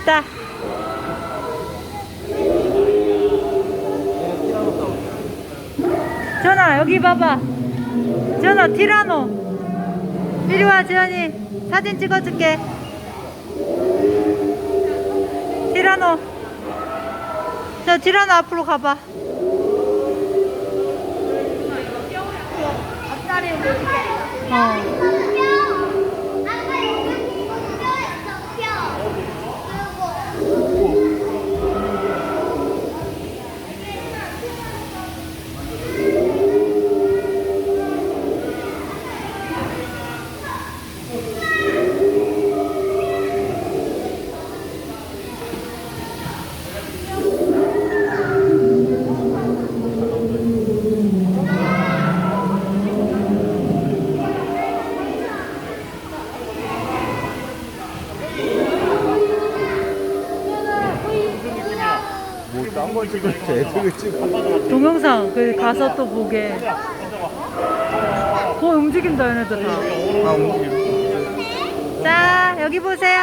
됐다. 전아 여기 봐봐. 전아 티라노. 이리 와 지연이 사진 찍어줄게. 티라노. 저 티라노 앞으로 가봐. 어. 뭐딴걸 찍을지 애들을 찍어. 동영상 그 가서 또 보게. 더 움직인다 얘네들 다. 아, 움직임. 자 여기 보세요.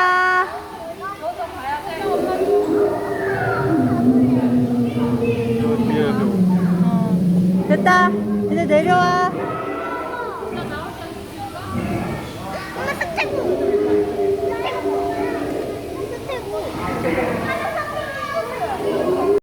어. 됐다. 이제 내려와. 엄마 스테고 스테고